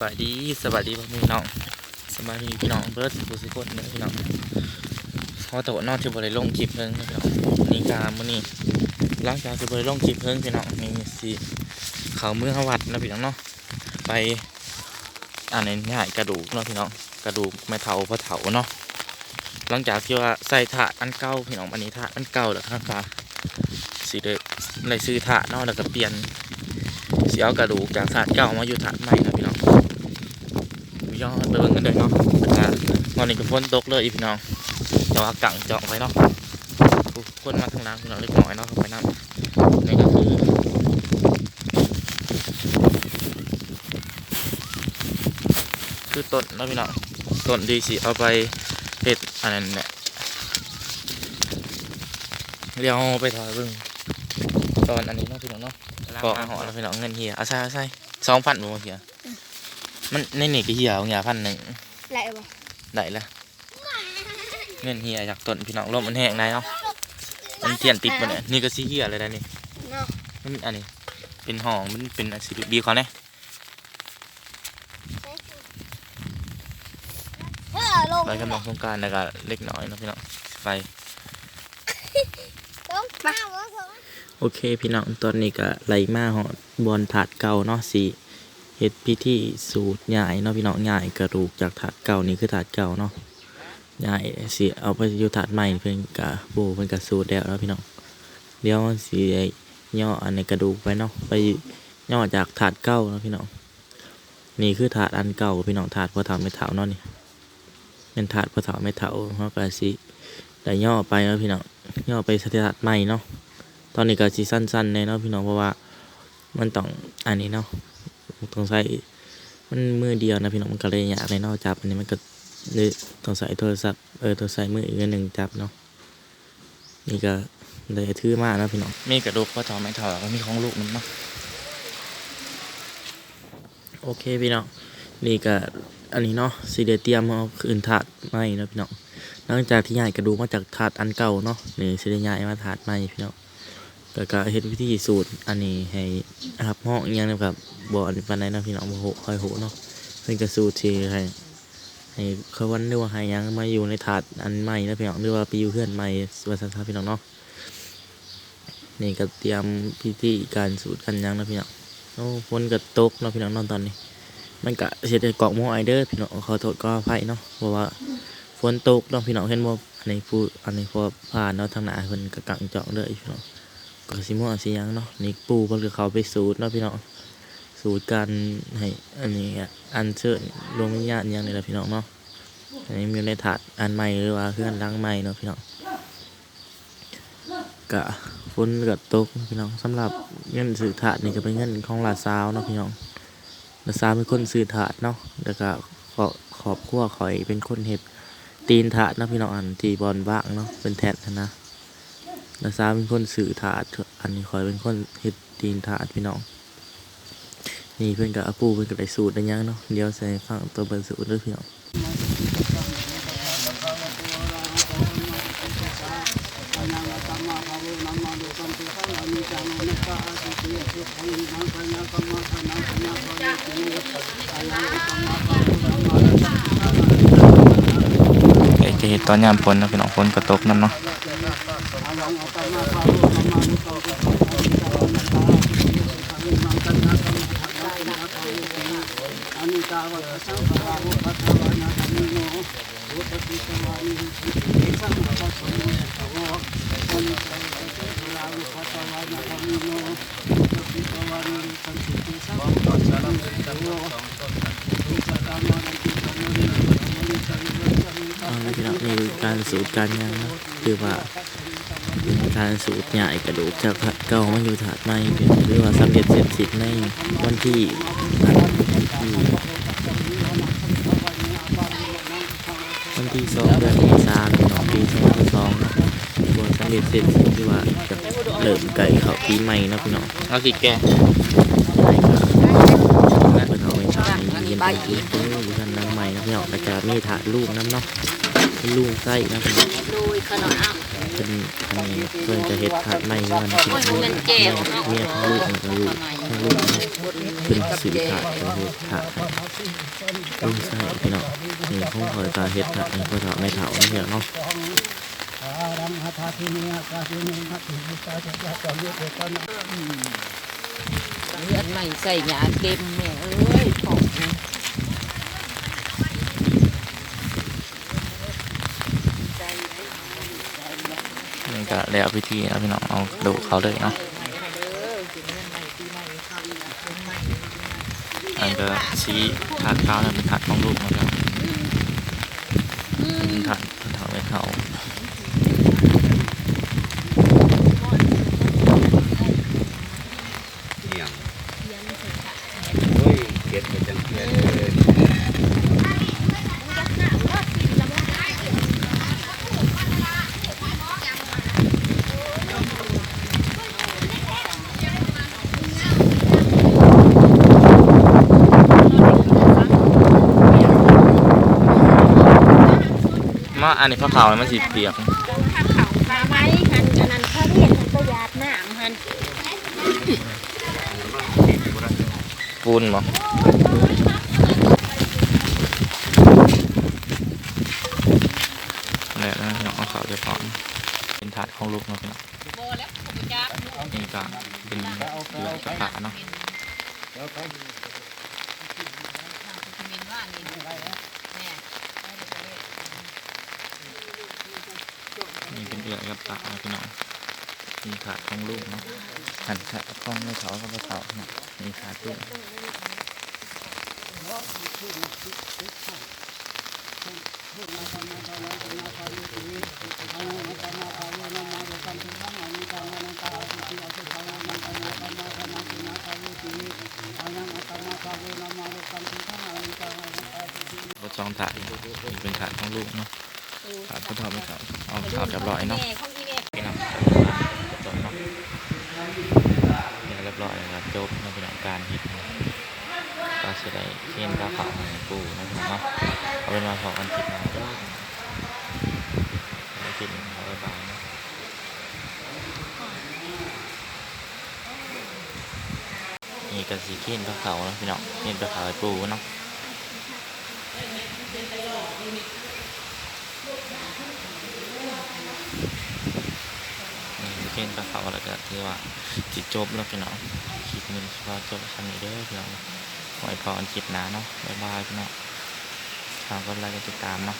สวัสดีสวัสดีพี่น้องสวัสดีพี่น้องเบิร์ดบุสิคนนะพี่น้องเขาแต่ว่านอกที่บริลงคลิปเพิ่งนะพี่น้องนี่กามื่อนี้หลังจากที่บริลงคลิปเพิ่งพี่น้องนี่สิเขาเมืองวัดนะพี่น้องเนาะไปอันนี้ง่ายกระดูกเนาะพี่น้องกระดูกไม่เท่าพระเถาเนาะหลังจากที่ว่าใส่ถาดอันเก่าพี่น้องอันนี้ถาดอันเก่าแล้วครับค่สีเดในซื้อถาดเนาะแล้วก็เปลี่ยนเสียเอากระดูกจากถาดเก่ามาอยู่ถาดใหม่นะพี่น้อง พี่น้องไปเบิ่งกันเลยเนาะอ่าตอนนี้ก็ฝนตกเลยอีพี่น้องเจาะกังเจาะไว้เนาะผู้คนมาทางน้ำพี่น้องเล็กน้อยเนาะเข้าไปน้ำนี่ก็คือคือต้นเนาะพี่น้องต้นดีสิเอาไปเห็ดอันนั้นเนี่ยเดี๋ยวเอาไปถอยเบิ่งตอนอันนี้เนาะพี่น้องเนาะก็หอแล้วพี่น้องเงินเฮียเอาใช่เอาใช่สองพันบ่เฮีย มันในนี่ก็เฮียเอาเฮียพันหนึ่งไหลบ่ได้ละเงินเฮียจากต้นพี่น้องลมมันแห้งได้เนาะมันเทียนติดมันเนี่ยนี่ก็สีเฮียเลยนะนี่เนาะมันอันนี้ เป็นห้องมันเป็นสีบีเขาเนี่ยเออลงไปกำลังสงกรารแล้วก็เล็กน้อยเนาะพี่น้องไปลงมาบ่สงโอเคพี่น้องตอนนี้ก็ไหลมาหอดบอลถาดเก่าเนาะสี เฮ็ดพิธีสูตรใหญ่เนาะพี่น้องใหญ่กระดูกจากถาดเก่านี่คือถาดเก่าเนาะใหญ่สิเอาไปอยู่ถาดใหม่เพิ่นกะโบเพิ่นกะสูตรแล้วเนาะพี่น้องเดี๋ยวสิย่ออันในกระดูกไปเนาะไปย่อจากถาดเก่าเนาะพี่น้องนี่คือถาดอันเก่าพี่น้องถาดพอเฒ่าไม่เฒ่าเนาะนี่เป็นถาดพอเฒ่าไม่เฒ่าเฮาก็สิได้ย่อไปเนาะพี่น้องย่อไปสถาดใหม่เนาะตอนนี้ก็สิสั้นๆเลยเนาะพี่น้องเพราะว่ามันต้องอันนี้เนาะ ต้องใช้มันมือเดียวนะพี่น้องมันก็เลยยากเลยเนาะจับอันนี้มันก็เลยต้องใส่โทรศัพท์เออต้องใส่มืออีกอันหนึ่งจับเนาะนี่ก็เลยถือมากนะพี่น้องมีกระดูกพ่อทอไม่เท่าแล้วก็มีของลูกมันเนาะโอเคพี่น้องนี่ก็อันนี้เนาะสีเดเตรียมเอาคืนถาดใหม่เนาะพี่น้องหลังจากที่ย้ายกระดูกมาจากถาดอันเก่าเนาะนี่สีเดย้ายมาถาดใหม่พี่น้อง แล้วก็เฮ็ดวิธีสูตรอันนี้ให้รับห้องอิหยังนะครับบ่อันนี้ปานใดนะพี่น้องบ่โหคอยโหเนาะเพิ่นก็สูตรที่ให้ให้เขาวันหรือว่าให้หยังมาอยู่ในถาดอันใหม่นะพี่น้องหรือว่าไปอยู่เพื่อนใหม่ว่าซั่นซะพี่น้องเนาะนี่ก็เตรียมพิธีการสูตรกันหยังนะพี่น้องโอ้ฝนก็ตกเนาะพี่น้องนอนตอนนี้ มันก็เฮ็ดให้เกาะหม้อไอเด้อพี่น้องขอโทษก็อภัยเนาะเพราะว่าฝนตกเนาะพี่น้องเห็นบ่อันนี้ผู้อันนี้พอผ่านเนาะทางหน้าเพิ่นก็กังจาะเด้อพี่น้อง ก็สิม่วสิยังเนาะนี่ปูเพิ่นก็เขาไปสูตรเนาะพี่น้องสูตรการให้อันนี้อันเชิญดวงวิญญาณยังนี่แหละพี่น้องเนาะอันนี้มีในถาดอันใหม่หรือว่าเครื่องล้างใหม่เนาะพี่น้องกะฝนก็ตกพี่น้องสำหรับเงินซื้อถาดนี่ก็เป็นเงินของหลานสาวเนาะพี่น้องหลานสาวเป็นคนซื้อถาดเนาะแล้วก็ขอขอบครัวข่อยเป็นคนเฮ็ดตีนถาดเนาะพี่น้องอันที่บอลบ้างเนาะเป็นแทนนะ นาซาเป็นคนสื่อถาดอันนี้คอยเป็นคนเฮ็ดตีนถาดพี่น้อง นี่เพื่อนกับอาปูเพื่อนกับไอสูตรได้ยังเนาะเดี๋ยวใส่ฟังตัวเบนสูตรด้วยพี่น้องไอ้จะเห็ดตอนยามฝนนะพี่น้องฝนก็ตกน้ำเนาะ เอาละพี่ น้องนี่คือการสูตรการยังเนาะคือว่าการสูตรใหญ่กระดูกจากเก่ามาอยู่ถาดใหม่หรือว่าสำเร็จเสร็จสิ้นในวันที่ที่วัน ที่สองเดือนเมษายนของปีสองพันสองเนส่วนสำเร็จเสร็จที่ว่าจะเริ่มไก่เขาปีใหม่นะพี่น้องเอาสิแกเป็นเอาไว้ทำเย็นไปอีกคนอยู่ทันน้ำใหม่นะพี่น้องแต่จะมีถาดลูกน้ำเนาะลูกไส้นะพี่น้องดูขนมอ้า พิ่นอันนี้เพิ่นจะเฮ็ดถาดใหม่เงินพี่น้องเมียเมียทั้งลูกทั้งลูกทั้งลูกเนาะเพิ่นซื้อถาดเพิ่นเฮ็ดถาดให้ลุงใส่พี่น้องนี่คงคอยตาเฮ็ดถาดนี่เพิ่นเอาไม่เฒ่าเนาะพี่น้องเนาะอารังหัตถาทิเนียเนาจักรจอมยุทธกันเลือดใหม่ใส่หยาเต็มแม่เอ้ยของ นี่ ก็แล้วพิธีนะพี่น้องเอาดูเขาเลยเนาะอันก็ชี้ถาดข้าวนั่นเป็นถาดของลูกนะครับเป็นถาดเป็นถาดไม่เขา เหี่ยงโอ้ยเก็บไปจังเลย มาอันนี้ผ้าขาวมันสีเปียกมาไว้หันกันนั้นเขาเรียกประหยัดน้ำหันปูนบ่แล้วนะพี่น้องเอาขาวจะพร้อมเป็นถาดของลูกเนาะพี่น้องนี่ก็เป็นเกลือกับผ้าเนาะนี่ เป็นเกลือกับผ้าพี่น้องมีถาดของลูกเนาะหันถาดของไม่เถาก็ไม่เถาเนาะมีถาดลูกรถจองถ่ายเป็นถ่ายของลูกเนาะ ถ่ายผู้ทอไม่เขาเอาข่าวเรียบร้อยเนาะแม่ของอีแม่พี่น้องจบเนาะเนี่ยเรียบร้อยแล้วจบในเป็นองการเห็ดเนาะก็จะได้เขียนกระเป๋าให้ปูนะพี่น้องเนาะเอาเป็นว่าขอกันติดมาด้วยไม่ติดเขาบายบายเนาะนี่ก็สีเขียนกระเป๋าแล้วพี่น้องเขียนกระเป๋าให้ปูเนาะ นี่เช่นก็เขาแล้วก็คือว่าจิตจบแล้วพี่น้องคลิปนี้ก็จบคำนี้เด้อพี่น้องไว้พออันคลิปหน้าเนาะบ๊ายบายพี่น้องทางก็ไลค์กดติดตามเนาะ